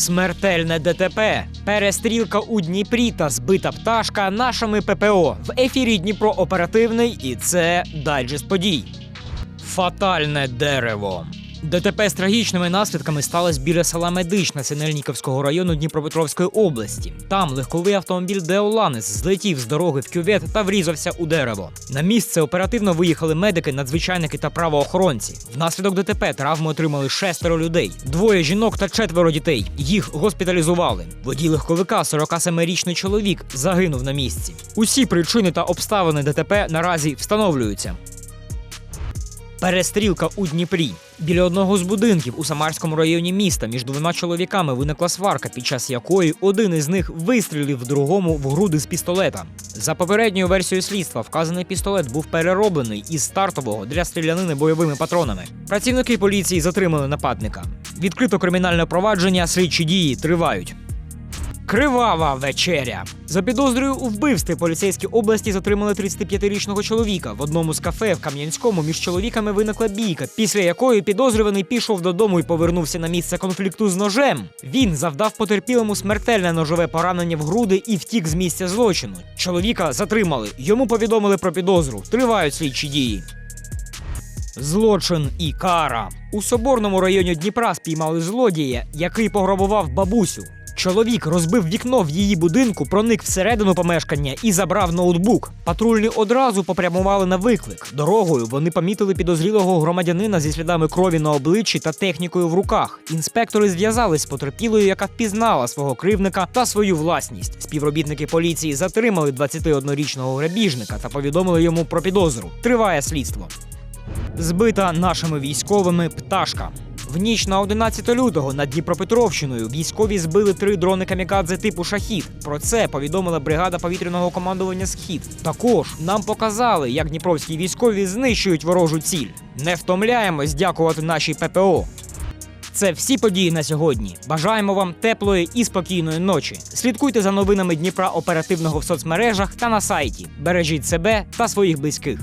Смертельне ДТП, перестрілка у Дніпрі та збита пташка нашими ППО. В ефірі Дніпро оперативний, і це дайджест подій. Фатальне дерево. ДТП з трагічними наслідками сталося біля села Медична Синельніковського району Дніпропетровської області. Там легковий автомобіль Деоланес злетів з дороги в кювет та врізався у дерево. На місце оперативно виїхали медики, надзвичайники та правоохоронці. Внаслідок ДТП травми отримали шестеро людей: двоє жінок та четверо дітей. Їх госпіталізували. Водій легковика, 47-річний чоловік, загинув на місці. Усі причини та обставини ДТП наразі встановлюються. Перестрілка у Дніпрі. Біля одного з будинків у Самарському районі міста між двома чоловіками виникла сварка, під час якої один із них вистрілив другому в груди з пістолета. За попередньою версією слідства, вказаний пістолет був перероблений із стартового для стрілянини бойовими патронами. Працівники поліції затримали нападника. Відкрито кримінальне провадження, слідчі дії тривають. Кривава вечеря. За підозрою у вбивстві поліцейські області затримали 35-річного чоловіка. В одному з кафе в Кам'янському між чоловіками виникла бійка, після якої підозрюваний пішов додому і повернувся на місце конфлікту з ножем. Він завдав потерпілому смертельне ножове поранення в груди і втік з місця злочину. Чоловіка затримали. Йому повідомили про підозру. Тривають слідчі дії. Злочин і кара у соборному районі Дніпра спіймали злодія, який пограбував бабусю. Чоловік розбив вікно в її будинку, проник всередину помешкання і забрав ноутбук. Патрульні одразу попрямували на виклик. Дорогою вони помітили підозрілого громадянина зі слідами крові на обличчі та технікою в руках. Інспектори зв'язались з потерпілою, яка впізнала свого кривника та свою власність. Співробітники поліції затримали 21-річного грабіжника та повідомили йому про підозру. Триває слідство. Збита нашими військовими пташка. В ніч на 11 лютого над Дніпропетровщиною військові збили три дрони камікадзе типу шахід. Про це повідомила бригада повітряного командування Схід. Також нам показали, як дніпровські військові знищують ворожу ціль. Не втомляємось дякувати нашій ППО. Це всі події на сьогодні. Бажаємо вам теплої і спокійної ночі. Слідкуйте за новинами Дніпра оперативного в соцмережах та на сайті. Бережіть себе та своїх близьких.